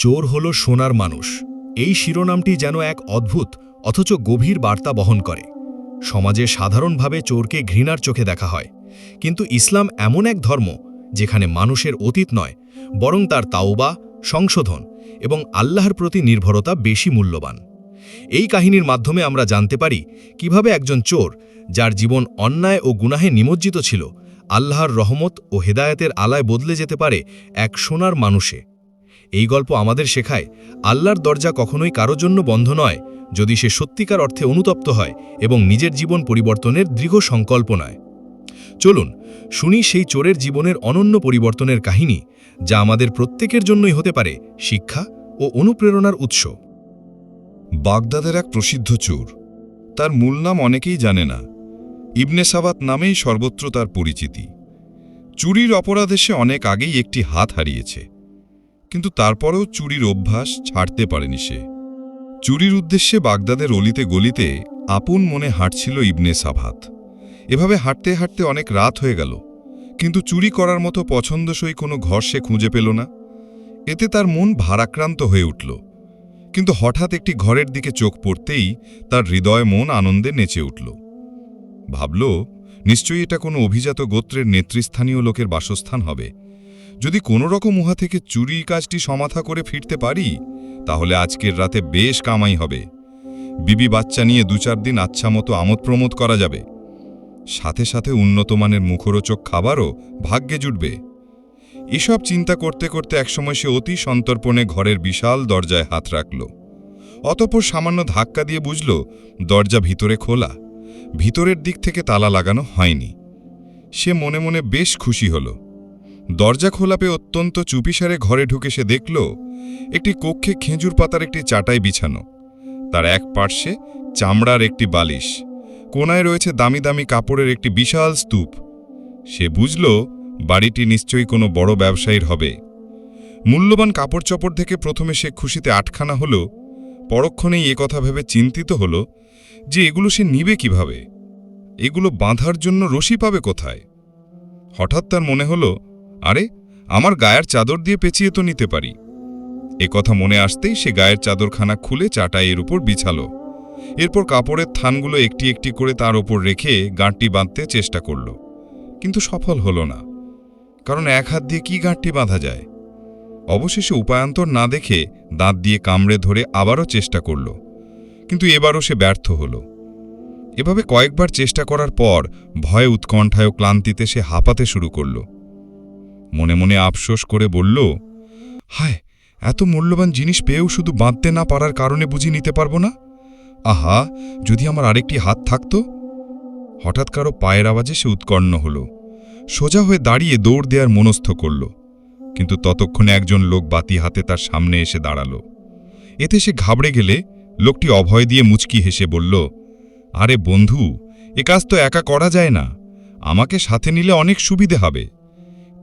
চোর হল সোনার মানুষ। এই শিরোনামটি যেন এক অদ্ভুত, অথচ গভীর বার্তা বহন করে। সমাজে সাধারণভাবে চোরকে ঘৃণার চোখে দেখা হয়। কিন্তু ইসলাম এমন এক ধর্ম, যেখানে মানুষের অতীত নয়, বরং তার তাওবা, সংশোধন এবং আল্লাহর প্রতি নির্ভরতা বেশি মূল্যবান। এই কাহিনীর মাধ্যমে আমরা জানতে পারি কীভাবে একজন চোর, যার জীবন অন্যায় ও গুনাহে নিমজ্জিত ছিল, আল্লাহর রহমত ও হেদায়েতের আলায় বদলে যেতে পারে এক সোনার মানুষে। এই গল্প আমাদের শেখায়, আল্লাহর দরজা কখনোই কারও জন্য বন্ধ নয়, যদি সে সত্যিকার অর্থে অনুতপ্ত হয় এবং নিজের জীবন পরিবর্তনের দৃঢ় সংকল্প নয়। চলুন, শুনি সেই চোরের জীবনের অনন্য পরিবর্তনের কাহিনী, যা আমাদের প্রত্যেকের জন্যই হতে পারে শিক্ষা ও অনুপ্রেরণার উৎস। বাগদাদের এক প্রসিদ্ধ চোর। তার মূল নাম অনেকেই জানে না। ইবনে সাবাত নামেই সর্বত্র তার পরিচিতি। চুরির অপরাধে সে অনেক আগেই একটি হাত হারিয়েছে। কিন্তু তারপরেও চুরির অভ্যাস ছাড়তে পারেনি সে। চুরির উদ্দেশ্যে বাগদাদের অলিতে গলিতে আপন মনে হাঁটছিল ইবনে সাভাত। এভাবে হাঁটতে হাঁটতে অনেক রাত হয়ে গেল, কিন্তু চুরি করার মতো পছন্দসই কোনো ঘর সে খুঁজে পেল না। এতে তার মন ভারাক্রান্ত হয়ে উঠল, কিন্তু হঠাৎ একটি ঘরের দিকে চোখ পড়তেই তার হৃদয় মন আনন্দে নেচে উঠল। ভাবল, নিশ্চয়ই এটা কোনো অভিজাত গোত্রের নেতৃস্থানীয় লোকের বাসস্থান হবে। যদি কোনো রকম উহা থেকে চুরি কাজটি সমাধা করে ফিরতে পারি, তাহলে আজকের রাতে বেশ কামাই হবে। বিবি বাচ্চা নিয়ে দু চার দিন আচ্ছা মতো আমোদ প্রমোদ করা যাবে। সাথে সাথে উন্নতমানের মুখরোচক খাবারও ভাগ্যে জুটবে। এসব চিন্তা করতে করতে একসময় সে অতি সন্তর্পণে ঘরের বিশাল দরজায় হাত রাখল। অতপর সামান্য ধাক্কা দিয়ে বুঝল, দরজা ভিতরে খোলা। ভিতরের দিক থেকে তালা লাগানো হয়নি। সে মনে মনে বেশ খুশি হল। দরজা খোলা পেয়ে অত্যন্ত চুপিসারে ঘরে ঢুকে সে দেখল, একটি কক্ষে খেজুর পাতার একটি চাটাই বিছানো। তার এক পার্শ্বে চামড়ার একটি বালিশ কোনায় রয়েছে দামি দামি কাপড়ের একটি বিশাল স্তূপ। সে বুঝল, বাড়িটি নিশ্চয়ই কোনো বড় ব্যবসায়ীর হবে। মূল্যবান কাপড় চপড় থেকে প্রথমে সে খুশিতে আটখানা হল, পরক্ষণেই এ কথা ভেবে চিন্তিত হল যে এগুলো সে নিবে কীভাবে? এগুলো বাঁধার জন্য রশি পাবে কোথায়? হঠাৎ তার মনে হল আরে, আমার গায়ের চাদর দিয়ে পেঁচিয়ে তো নিতে পারি। এ কথা মনে আসতেই সে গায়ের চাদরখানা খুলে চাটাইয়ের উপর বিছালো। এরপর কাপড়ের থানগুলো একটি একটি করে তার ওপর রেখে গাঁটটি বাঁধতে চেষ্টা করল। কিন্তু সফল হল না। কারণ এক হাত দিয়ে কি গাঁটটি বাঁধা যায়? অবশেষে উপায়ান্তর না দেখে দাঁত দিয়ে কামড়ে ধরে আবারও চেষ্টা করল। কিন্তু এবারও সে ব্যর্থ হল। এভাবে কয়েকবার চেষ্টা করার পর ভয়ে উৎকণ্ঠায় ক্লান্তিতে সে হাঁপাতে শুরু করল। মনে মনে আফসোস করে বলল, হায়, এত মূল্যবান জিনিস পেয়েও শুধু বাঁধতে না পারার কারণে বুঝি নিতে পারব না? আহা, যদি আমার আরেকটি হাত থাকত? হঠাৎ কারও পায়ের আওয়াজে সে উৎকর্ণ হল। সোজা হয়ে দাঁড়িয়ে দৌড় দেওয়ার মনস্থ করল। কিন্তু ততক্ষণে একজন লোক বাতি হাতে তার সামনে এসে দাঁড়াল। এতে সে ঘাবড়ে গেলে লোকটি অভয় দিয়ে মুচকি হেসে বলল, আরে বন্ধু, এ কাজ তো একা করা যায় না। আমাকে সাথে নিলে অনেক সুবিধে হবে।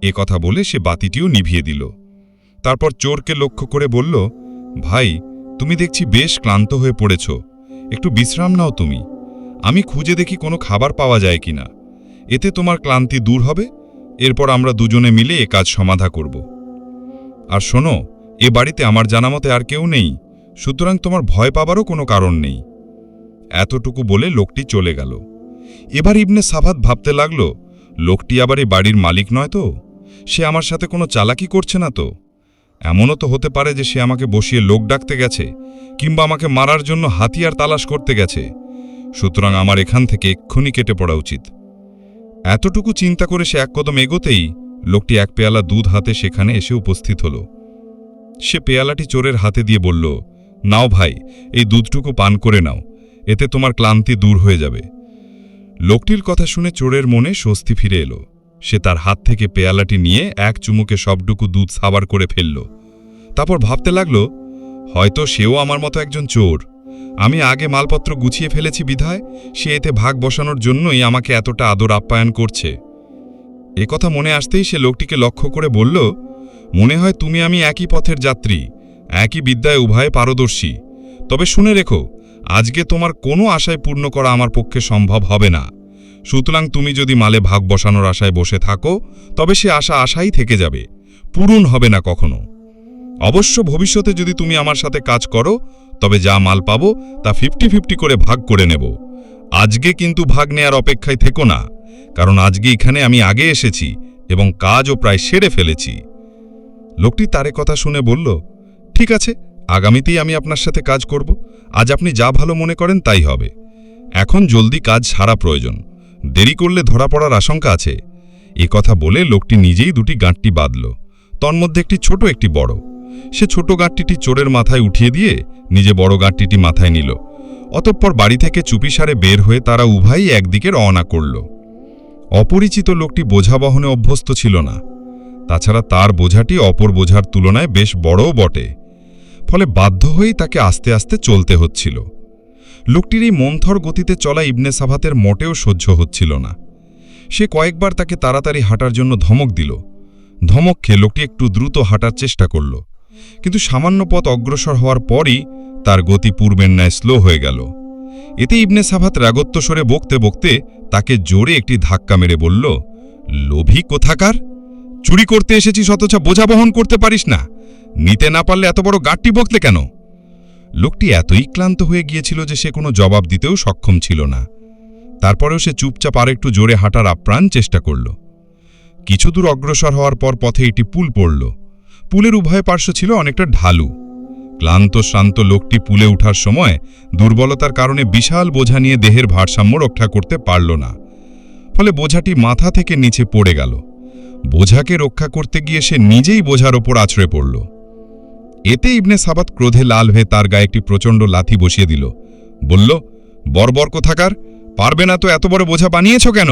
এ কথা বলে সে বাতিটিও নিভিয়ে দিল। তারপর চোরকে লক্ষ্য করে বলল, ভাই, তুমি দেখছি বেশ ক্লান্ত হয়ে পড়েছ। একটু বিশ্রাম নাও তুমি। আমি খুঁজে দেখি কোনো খাবার পাওয়া যায় কিনা। এতে তোমার ক্লান্তি দূর হবে। এরপর আমরা দুজনে মিলে এ কাজ সমাধা করব। আর শোনো, এ বাড়িতে আমার জানামতে আর কেউ নেই। সুতরাং তোমার ভয় পাবারও কোনো কারণ নেই। এতটুকু বলে লোকটি চলে গেল। এবার ইবনে সাভাত ভাবতে লাগল, লোকটি আবার এই বাড়ির মালিক নয় তো? সে আমার সাথে কোনো চালাকি করছে না তো? এমনও তো হতে পারে যে সে আমাকে বসিয়ে লোক ডাকতে গেছে, কিংবা আমাকে মারার জন্য হাতিয়ার তালাশ করতে গেছে। সুতরাং আমার এখান থেকে এক্ষুনি কেটে পড়া উচিত। এতটুকু চিন্তা করে সে এক কদম এগোতেই লোকটি এক পেয়ালা দুধ হাতে সেখানে এসে উপস্থিত হল। সে পেয়ালাটি চোরের হাতে দিয়ে বলল, নাও ভাই, এই দুধটুকু পান করে নাও, এতে তোমার ক্লান্তি দূর হয়ে যাবে। লোকটির কথা শুনে চোরের মনে স্বস্তি ফিরে এলো। সে তার হাত থেকে পেয়ালাটি নিয়ে এক চুমুকে সবটুকু দুধ সাবার করে ফেলল। তারপর ভাবতে লাগল, হয়তো সেও আমার মতো একজন চোর। আমি আগে মালপত্র গুছিয়ে ফেলেছি বিধায়, সে এতে ভাগ বসানোর জন্যই আমাকে এতটা আদর আপ্যায়ন করছে। এ কথা মনে আসতেই সে লোকটিকে লক্ষ্য করে বলল, মনে হয় তুমি আমি একই পথের যাত্রী, একই বিদ্যায় উভয়ে পারদর্শী। তবে শুনে রেখো, আজকে তোমার কোনো আশায় পূর্ণ করা আমার পক্ষে সম্ভব হবে না। সুতরাং তুমি যদি মালে ভাগ বসানোর আশায় বসে থাকো, তবে সে আশা আশাই থেকে যাবে, পূরণ হবে না কখনো। অবশ্য ভবিষ্যতে যদি তুমি আমার সাথে কাজ করো, তবে যা মাল পাবো, তা ফিফটি ফিফটি করে ভাগ করে নেব। আজকে কিন্তু ভাগ নেয়ার অপেক্ষায় থেকো না, কারণ আজকে এখানে আমি আগে এসেছি এবং কাজও প্রায় সেরে ফেলেছি। লোকটি তারে কথা শুনে বলল, ঠিক আছে, আগামীতেই আমি আপনার সাথে কাজ করব। আজ আপনি যা ভালো মনে করেন তাই হবে। এখন জলদি কাজ সারা প্রয়োজন। দেরি করলে ধরা পড়ার আশঙ্কা আছে। এ কথা বলে লোকটি নিজেই দুটি গাঁটটি বাঁধল। তন্মধ্যে একটি ছোট, একটি বড়। সে ছোট গাঁটটিটি চোরের মাথায় উঠিয়ে দিয়ে নিজে বড় গাঁটটিটি মাথায় নিল। অতঃপর বাড়ি থেকে চুপিসারে বের হয়ে তারা উভয়ই একদিকে রওনা করল। অপরিচিত লোকটি বোঝা বহনে অভ্যস্ত ছিল না। তাছাড়া তার বোঝাটি অপর বোঝার তুলনায় বেশ বড়ও বটে। ফলে বাধ্য হয়েই তাকে আস্তে আস্তে চলতে হচ্ছিল। লোকটির এই মন্থর গতিতে চলা ইবনে সাভাতের মোটেও সহ্য হচ্ছিল না। সে কয়েকবার তাকে তাড়াতাড়ি হাঁটার জন্য ধমক দিল। ধমক খেয়ে লোকটি একটু দ্রুত হাঁটার চেষ্টা করল। কিন্তু সামান্য পথ অগ্রসর হওয়ার পরই তার গতি পূর্বের ন্যায় স্লো হয়ে গেল। এতে ইবনে সাভাত রাগত্ব বকতে বকতে তাকে জোরে একটি ধাক্কা মেরে বলল, লোভী কোথাকার? চুরি করতে এসেছিস অথচ বোঝা বহন করতে পারিস না। নিতে না পারলে এত বড় গাঁটটি বকলে কেন? লোকটি এতই ক্লান্ত হয়ে গিয়েছিল যে সে কোনো জবাব দিতেও সক্ষম ছিল না। তারপরেও সে চুপচাপ আর একটু জোরে হাঁটার আপ্রাণ চেষ্টা করল। কিছু দূর অগ্রসর হওয়ার পর পথে একটি পুল পড়ল। পুলের উভয় পার্শ্ব ছিল অনেকটা ঢালু। ক্লান্ত, শ্রান্ত লোকটি পুলে ওঠার সময় দুর্বলতার কারণে বিশাল বোঝা নিয়ে দেহের ভারসাম্য রক্ষা করতে পারল না। ফলে বোঝাটি মাথা থেকে নিচে পড়ে গেল। বোঝাকে রক্ষা করতে গিয়ে সে নিজেই বোঝার ওপর আছড়ে পড়ল। এতে ইবনে সাবাত ক্রোধে লাল হয়ে তার গায়ে একটি প্রচণ্ড লাথি বসিয়ে দিল। বলল বর্বর কোথাকার, পারবে না তো এত বড় বোঝা বানিয়েছ কেন?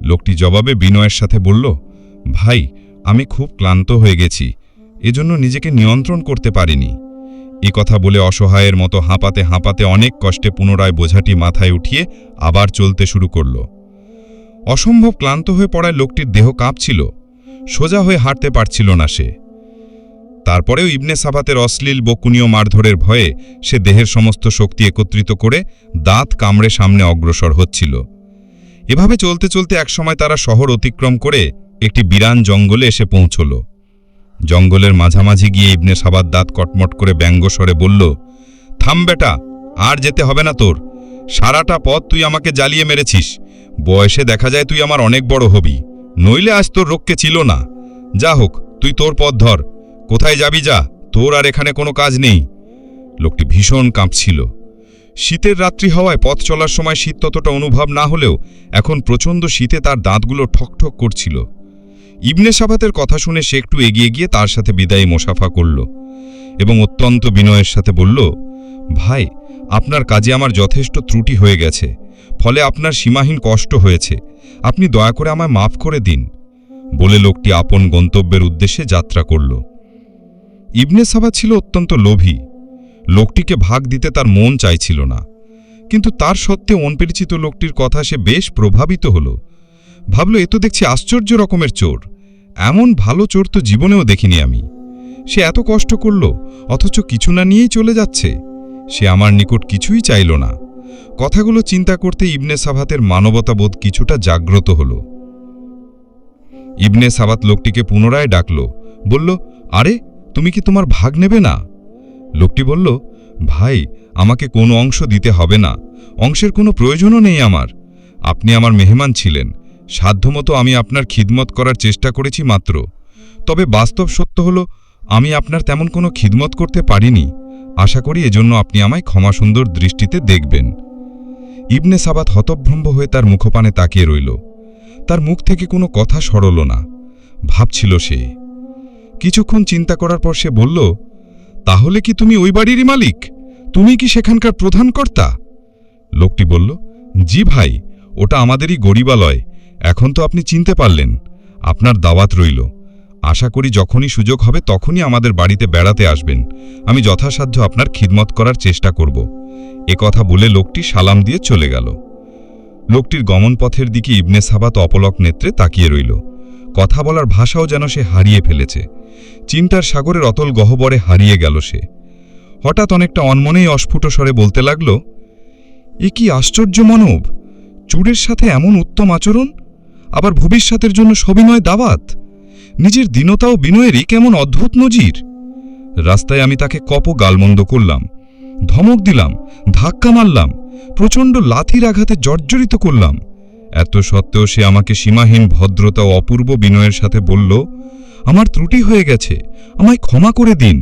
লোকটি জবাবে বিনয়ের সাথে বলল, ভাই, আমি খুব ক্লান্ত হয়ে গেছি, এজন্য নিজেকে নিয়ন্ত্রণ করতে পারিনি। এ কথা বলে অসহায়ের মতো হাঁপাতে হাঁপাতে অনেক কষ্টে পুনরায় বোঝাটি মাথায় উঠিয়ে আবার চলতে শুরু করল। অসম্ভব ক্লান্ত হয়ে পড়ায় লোকটির দেহ কাঁপছিল, সোজা হয়ে হাঁটতে পারছিল না সে। তারপরেও ইবনে সাবাতের অশ্লীল, বকুনীয় মারধরের ভয়ে সে দেহের সমস্ত শক্তি একত্রিত করে দাঁত কামড়ে সামনে অগ্রসর হচ্ছিল। এভাবে চলতে চলতে একসময় তারা শহর অতিক্রম করে একটি বিরান জঙ্গলে এসে পৌঁছল। জঙ্গলের মাঝামাঝি গিয়ে ইবনে সাবাত দাঁত কটমট করে ব্যঙ্গস্বরে বলল, থাম বেটা, আর যেতে হবে না তোর। সারাটা পথ তুই আমাকে জ্বালিয়ে মেরেছিস। বয়সে দেখা যায় তুই আমার অনেক বড় হবি। নইলে আজ তোর রক্ষে ছিল না। যা হোক, তুই তোর পথ ধর। কোথায় যাবি যা? তোর আর এখানে কোনো কাজ নেই। লোকটি ভীষণ কাঁপছিল। শীতের রাত্রি হওয়ায় পথ চলার সময় শীত ততটা অনুভব না হলেও এখন প্রচণ্ড শীতে তার দাঁতগুলো ঠকঠক করছিল। ইবনে সাবাতের কথা শুনে সে একটু এগিয়ে গিয়ে তার সাথে বিদায়ী মোসাফা করল এবং অত্যন্ত বিনয়ের সাথে বলল, ভাই, আপনার কাজে আমার যথেষ্ট ত্রুটি হয়ে গেছে, ফলে আপনার সীমাহীন কষ্ট হয়েছে। আপনি দয়া করে আমায় মাফ করে দিন। বলে লোকটি আপন গন্তব্যের উদ্দেশ্যে যাত্রা করল। ইবনে সাবা ছিল অত্যন্ত লোভী। লোকটিকে ভাগ দিতে তার মন চাইছিল না। কিন্তু তার সত্ত্বে অনপরিচিত লোকটির কথা সে বেশ প্রভাবিত হল। ভাবল, এ তো দেখছি আশ্চর্য রকমের চোর। এমন ভালো চোর তো জীবনেও দেখিনি আমি। সে এত কষ্ট করল, অথচ কিছু না নিয়েই চলে যাচ্ছে। সে আমার নিকট কিছুই চাইল না। কথাগুলো চিন্তা করতে ইবনে সাভাতের মানবতাবোধ কিছুটা জাগ্রত হল। ইবনে সাবাত লোকটিকে পুনরায় ডাকল। বলল, আরে তুমি কি তোমার ভাগ নেবে না? লোকটি বলল, ভাই, আমাকে কোনো অংশ দিতে হবে না। অংশের কোনো প্রয়োজনও নেই আমার। আপনি আমার মেহমান ছিলেন। সাধ্যমতো আমি আপনার খিদমত করার চেষ্টা করেছি মাত্র। তবে বাস্তব সত্য হল, আমি আপনার তেমন কোনো খিদমত করতে পারিনি। আশা করি এজন্য আপনি আমায় ক্ষমাসুন্দর দৃষ্টিতে দেখবেন। ইবনে সাবাত হতভ্রম্ব হয়ে তার মুখপানে তাকিয়ে রইল। তার মুখ থেকে কোনো কথা সরল না। ভাবছিল সে কিছুক্ষণ চিন্তা করার পর সে বলল, তাহলে কি তুমি ওই বাড়িরই মালিক? তুমি কি সেখানকার প্রধান কর্তা? লোকটি বলল, জি ভাই, ওটা আমাদেরই গরিবালয়, এখন তো আপনি চিনতে পারলেন, আপনার দাওয়াত রইল। আশা করি যখনই সুযোগ হবে তখনই আমাদের বাড়িতে বেড়াতে আসবেন। আমি যথাসাধ্য আপনার খিদমত করার চেষ্টা করব। এ কথা বলে লোকটি সালাম দিয়ে চলে গেল। লোকটির গমনপথের দিকে ইবনে সাবাত অপলক নেত্রে তাকিয়ে রইল। কথা বলার ভাষাও যেন সে হারিয়ে ফেলেছে। চিন্তার সাগরের অতল গহ্বরে হারিয়ে গেল সে। হঠাৎ অনেকটা অনমনেই অস্ফুট স্বরে বলতে লাগল, এ কি আশ্চর্য মানব! চুরের সাথে এমন উত্তম আচরণ? আবার ভবিষ্যতের জন্য সবিনয় দাওয়াত নিজের দীনতা ও বিনয়েরই কেমন অদ্ভুত নজির? রাস্তায় আমি তাকে কপ গালমন্দ করলাম, ধমক দিলাম, ধাক্কা মারলাম, প্রচণ্ড লাথির আঘাতে জর্জরিত করলাম। এত সত্ত্বেও সে আমাকে সীমাহীন ভদ্রতা ও অপূর্ব বিনয়ের সাথে বলল, আমার ত্রুটি হয়ে গেছে, আমায় ক্ষমা করে দিন।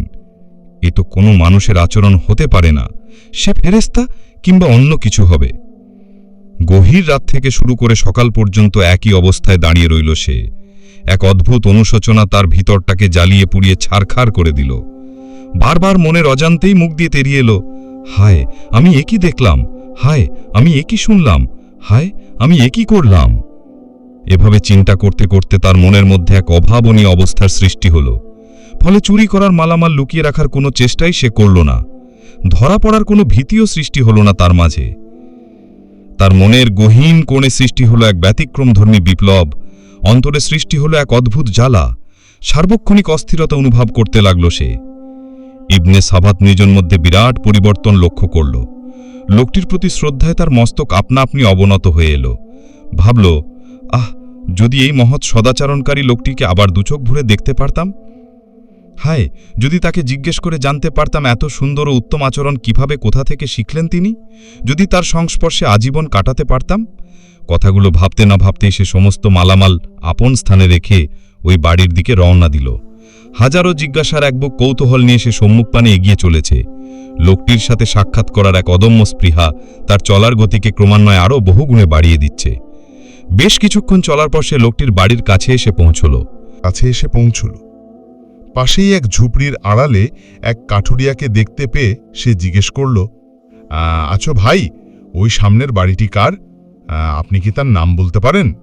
এ তো কোনো মানুষের আচরণ হতে পারে না, সে ফেরেস্তা কিংবা অন্য কিছু হবে। গভীর রাত থেকে শুরু করে সকাল পর্যন্ত একই অবস্থায় দাঁড়িয়ে রইল সে। এক অদ্ভুত অনুশোচনা তার ভিতরটাকে জ্বালিয়ে পুড়িয়ে ছারখার করে দিল। বারবার মনের অজান্তেই মুখ দিয়ে তেরিয়ে এলো, হায়, আমি একই দেখলাম? হায়, আমি একই শুনলাম? হায় আমি একই করলাম? এভাবে চিন্তা করতে করতে তার মনের মধ্যে এক অভাবনীয় অবস্থার সৃষ্টি হল। ফলে চুরি করার মালামাল লুকিয়ে রাখার কোনো চেষ্টাই সে করল না। ধরা পড়ার কোনো ভীতিও সৃষ্টি হল না তার মাঝে। তার মনের গহীন কোণে সৃষ্টি হলো এক ব্যতিক্রমধর্মী বিপ্লব। অন্তরে সৃষ্টি হলো এক অদ্ভুত জ্বালা। সার্বক্ষণিক অস্থিরতা অনুভব করতে লাগল সে। ইবনে সাবাত নিজের মধ্যে বিরাট পরিবর্তন লক্ষ্য করল। লোকটির প্রতি শ্রদ্ধায় তার মস্তক আপনা আপনি অবনত হয়ে এলো। ভাবল, আহ, যদি এই মহৎ সদাচারণকারী লোকটিকে আবার দুচোখ ভরে দেখতে পারতাম? হায়, যদি তাকে জিজ্ঞেস করে জানতে পারতাম এত সুন্দর ও উত্তম আচরণ কীভাবে কোথা থেকে শিখলেন তিনি? যদি তার সংস্পর্শে আজীবন কাটাতে পারতাম? কথাগুলো ভাবতে না ভাবতেই সে সমস্ত মালামাল আপন স্থানে রেখে ওই বাড়ির দিকে রওনা দিল। হাজারো জিজ্ঞাসার এক বুক কৌতূহল নিয়ে সে সম্মুখপানে এগিয়ে চলেছে। লোকটির সাথে সাক্ষাৎ করার এক অদম্য স্পৃহা তার চলার গতিকে ক্রমান্বয়ে আরও বহুগুণে বাড়িয়ে দিচ্ছে। বেশ কিছুক্ষণ চলার পর সে লোকটির বাড়ির কাছে এসে পৌঁছল। কাছে এসে পৌঁছল। পাশেই এক ঝুপড়ির আড়ালে এক কাঠুরিয়াকে দেখতে পেয়ে সে জিজ্ঞেস করল "আহ, আচ্ছা ভাই ওই সামনের বাড়িটি কার? আপনি কি তার নাম বলতে পারেন?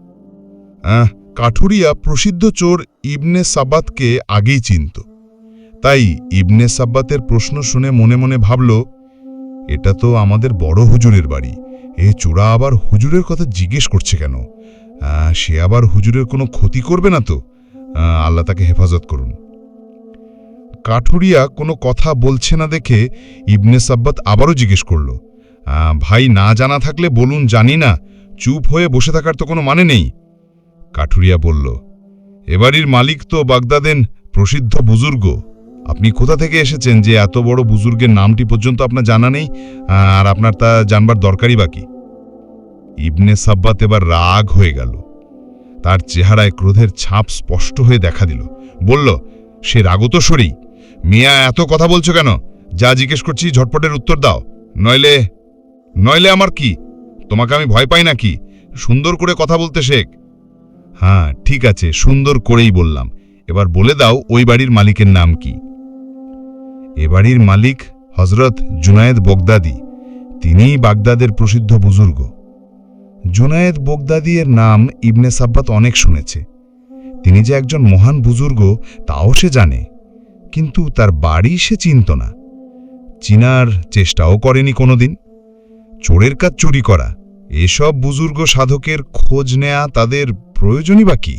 কাঠুরিয়া প্রসিদ্ধ চোর ইবনে সাব্বাতকে আগেই চিনত। তাই ইবনে সাব্বাতের প্রশ্ন শুনে মনে মনে ভাবল, এটা তো আমাদের বড় হুজুরের বাড়ি। এ চোরা আবার হুজুরের কথা জিজ্ঞেস করছে কেন? সে আবার হুজুরের কোনো ক্ষতি করবে না তো? আল্লাহ তাকে হেফাজত করুন। কাঠুরিয়া কোনো কথা বলছে না দেখে ইবনে সাব্বাত আবারও জিজ্ঞেস করল ভাই, না জানা থাকলে বলুন, জানি না। চুপ হয়ে বসে থাকার তো কোনো মানে নেই? কাঠুরিয়া বলল, এবাড়ির মালিক তো বাগদাদেন প্রসিদ্ধ বুজুর্গ। আপনি কোথা থেকে এসেছেন যে এত বড় বুজুর্গের নামটি পর্যন্ত আপনার জানা নেই, আর আপনার তা জানবার দরকারই বাকি? ইবনে সাব্বাত এবার রাগ হয়ে গেল। তার চেহারায় ক্রোধের ছাপ স্পষ্ট হয়ে দেখা দিল। বলল, সে রাগত সরি মিয়া, এত কথা বলছো কেন? যা জিজ্ঞেস করছি ঝটপটের উত্তর দাও। নইলে নইলে আমার কি? তোমাকে আমি ভয় পাই নাকি? সুন্দর করে কথা বলতে শেখ। হ্যাঁ ঠিক আছে, সুন্দর করেই বললাম। এবার বলে দাও, ওই বাড়ির মালিকের নাম কি? এ বাড়ির মালিক হজরত জুনায়েদ বগদাদি। তিনিই বাগদাদের প্রসিদ্ধ বুজুর্গ। জুনায়েদ বগদাদি এর নাম ইবনে সাব্বাত অনেক শুনেছে। তিনি যে একজন মহান বুজুর্গ, তাও সে জানে। কিন্তু তার বাড়ি সে চিনত না। চিনার চেষ্টাও করেনি কোনোদিন। চোরের কাজ চুরি করা। এসব বুজুর্গ সাধকের খোঁজ নেয়া তাদের প্রয়োজনই বা কি?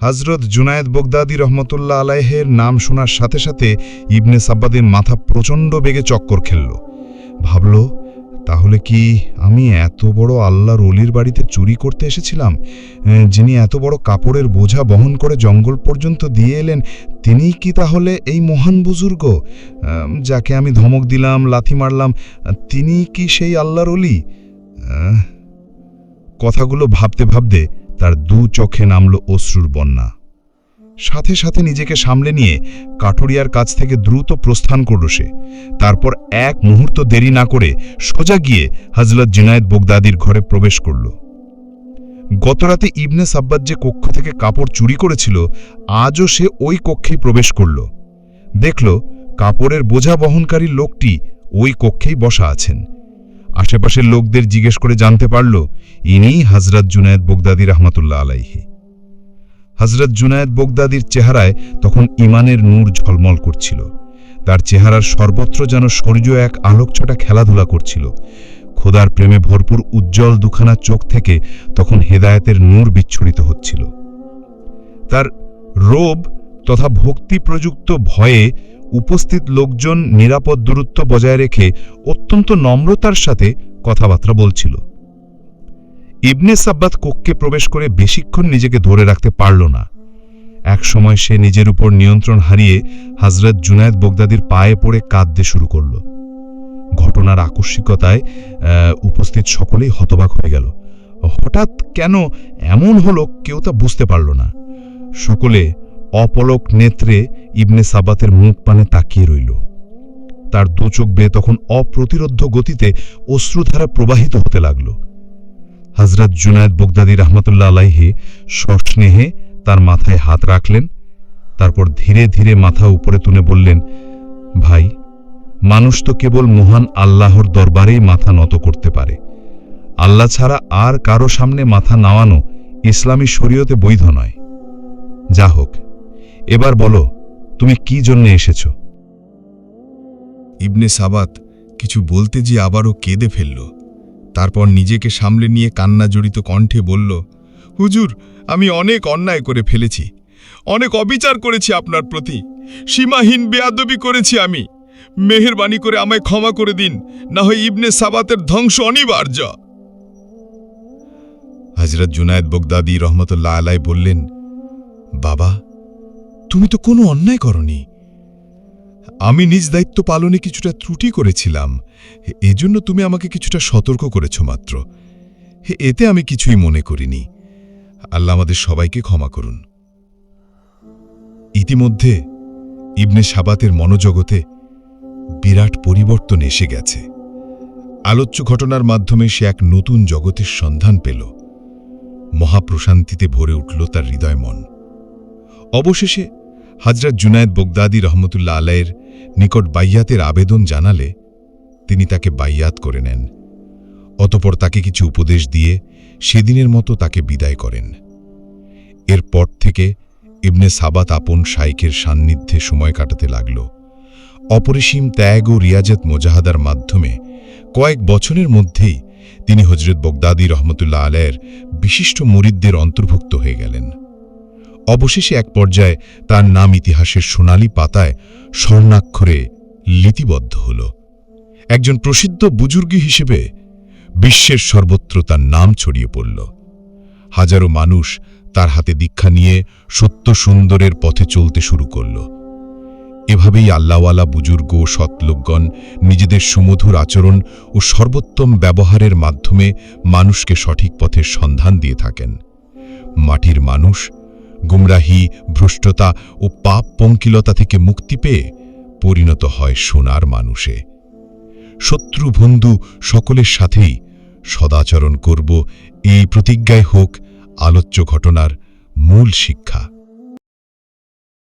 হজরত জুনায়েদ বগদাদি রহমতুল্লাহ আলাইহের নাম শোনার সাথে সাথে ইবনে সাব্বাদের মাথা প্রচণ্ড বেগে চক্কর খেলল। ভাবল, তাহলে কি আমি এত বড় আল্লাহর অলির বাড়িতে চুরি করতে এসেছিলাম? যিনি এত বড় কাপড়ের বোঝা বহন করে জঙ্গল পর্যন্ত দিয়ে এলেন তিনি কি তাহলে এই মহান বুজুর্গ? যাকে আমি ধমক দিলাম, লাথি মারলাম তিনি কি সেই আল্লাহর অলি? কথাগুলো ভাবতে ভাবতে তার দু চোখে নামল অশ্রুর বন্যা। সাথে সাথে নিজেকে সামলে নিয়ে কাঠুরিয়ার কাছ থেকে দ্রুত প্রস্থান করল সে। তারপর এক মুহূর্ত দেরি না করে সোজা গিয়ে হজরত জিনায়েদ বগদাদির ঘরে প্রবেশ করল। গতরাতে ইবনে সাব্বাদ যে কক্ষ থেকে কাপড় চুরি করেছিল, আজও সে ওই কক্ষেই প্রবেশ করল। দেখল কাপড়ের বোঝা বহনকারী লোকটি ওই কক্ষেই বসা আছেন। আশেপাশের লোকদের জিজ্ঞেস করে জানতে পারল ইনিই হজরত জুনায়েদ বগদাদি রহমতুল্লাহ আলাইহি। হজরত জুনায়েদ বগদাদির চেহারায় তখন ইমানের নূর ঝলমল করছিল। তার চেহারার সর্বত্র যেন সূর্য এক আলোকছটা খেলাধুলা করছিল। খোদার প্রেমে ভরপুর উজ্জ্বল দুখানা চোখ থেকে তখন হেদায়েতের নূর বিচ্ছুরিত হচ্ছিল। তার রোব তথা ভক্তি প্রযুক্ত ভয়ে উপস্থিত লোকজন নিরাপদ দূরত্ব বজায় রেখে অত্যন্ত নম্রতার সাথে কথাবার্তা বলছিল। ইবনে সাব্বাত কক্ষে প্রবেশ করে বেশিক্ষণ নিজেকে ধরে রাখতে পারল না। এক সময় সে নিজের উপর নিয়ন্ত্রণ হারিয়ে হাজরত জুনায়েদ বগদাদির পায়ে পড়ে কাঁদতে শুরু করল। ঘটনার আকস্মিকতায় উপস্থিত সকলেই হতবাক হয়ে গেল। হঠাৎ কেন এমন হলো কেউ তা বুঝতে পারল না। সকলে অপলক নেত্রে ইবনে সাবাতের মুখ পানে তাকিয়ে রইল। তার দু চোখ বেয়ে তখন অপ্রতিরোধ্য গতিতে অশ্রুধারা প্রবাহিত হতে লাগল। হজরত জুনায়দ বগদাদি রহমতুল্লাহ আলাইহি সস্নেহে তার মাথায় হাত রাখলেন, তারপর ধীরে ধীরে মাথা উপরে তুলে বললেন, ভাই, মানুষ তো কেবল মহান আল্লাহর দরবারেই মাথা নত করতে পারে। আল্লাহ ছাড়া আর কারও সামনে মাথা নাওয়ানো ইসলামী শরীয়তে বৈধ নয়। যা হোক এবার বলো, তুমি কি জন্য এসেছ? ইবনে সাবাত কিছু বলতে যে আবারও কেঁদে ফেলল। তারপর নিজেকে সামলে নিয়ে কান্না জড়িত কণ্ঠে বলল, হুজুর, আমি অনেক অন্যায় করে ফেলেছি। অনেক অবিচার করেছি আপনার প্রতি। সীমাহীন বেয়াদবি করেছি আমি। মেহেরবানি করে আমায় ক্ষমা করে দিন, না হয় ইবনে সাবাতের ধ্বংস অনিবার্য। হজরত জুনায়দ বগদাদি রহমতুল্লাহ আলাই বললেন, বাবা তুমি তো কোনো অন্যায় করনি। আমি নিজ দায়িত্ব পালনে কিছুটা ত্রুটি করেছিলাম। এজন্য তুমি আমাকে কিছুটা সতর্ক করেছ মাত্র। এতে আমি কিছুই মনে করিনি। আল্লাহ আমাদের সবাইকে ক্ষমা করুন। ইতিমধ্যে ইবনে সাবাতের মনোজগতে বিরাট পরিবর্তন এসে গেছে। আলোচ্য ঘটনার মাধ্যমে সে এক নতুন জগতের সন্ধান পেল। মহাপ্রশান্তিতে ভরে উঠল তার হৃদয় মন। অবশেষে হজরত জুনায়দ বগদাদি রহমতুল্লাহ আলাইয়ের নিকট বাইয়াতের আবেদন জানালে তিনি তাকে বাইয়াত করে নেন। অতপর তাকে কিছু উপদেশ দিয়ে সেদিনের মতো তাকে বিদায় করেন। এরপর থেকে ইবনে সাবাত আপন শাইকের সান্নিধ্যে সময় কাটাতে লাগল। অপরিসীম ত্যাগ ও রিয়াজত মোজাহাদার মাধ্যমে কয়েক বছরের মধ্যেই তিনি হজরত বগদাদি রহমতুল্লাহ আলাইয়ের বিশিষ্ট মুরিদদের অন্তর্ভুক্ত হয়ে গেলেন। অবশেষে এক পর্যায়ে তার নাম ইতিহাসের সোনালী পাতায় স্বর্ণাক্ষরে লিপিবদ্ধ হল। একজন প্রসিদ্ধ বুজুর্গী হিসেবে বিশ্বের সর্বত্র তার নাম ছড়িয়ে পড়ল। হাজারো মানুষ তার হাতে দীক্ষা নিয়ে সত্য সুন্দরের পথে চলতে শুরু করল। এভাবেই আল্লাওয়ালা বুজুর্গ ও সৎলোকগণ নিজেদের সুমধুর আচরণ ও সর্বোত্তম ব্যবহারের মাধ্যমে মানুষকে সঠিক পথের সন্ধান দিয়ে থাকেন। মাটির মানুষ গুমরাহি, ভ্রষ্টতা ও পাপ পঙ্কিলতা থেকে মুক্তি পেয়ে পরিণত হয় সোনার মানুষে। শত্রু বন্ধু সকলের সাথেই সদাচরণ করব। এই প্রতিজ্ঞায় হোক আলোচ্য ঘটনার মূল শিক্ষা।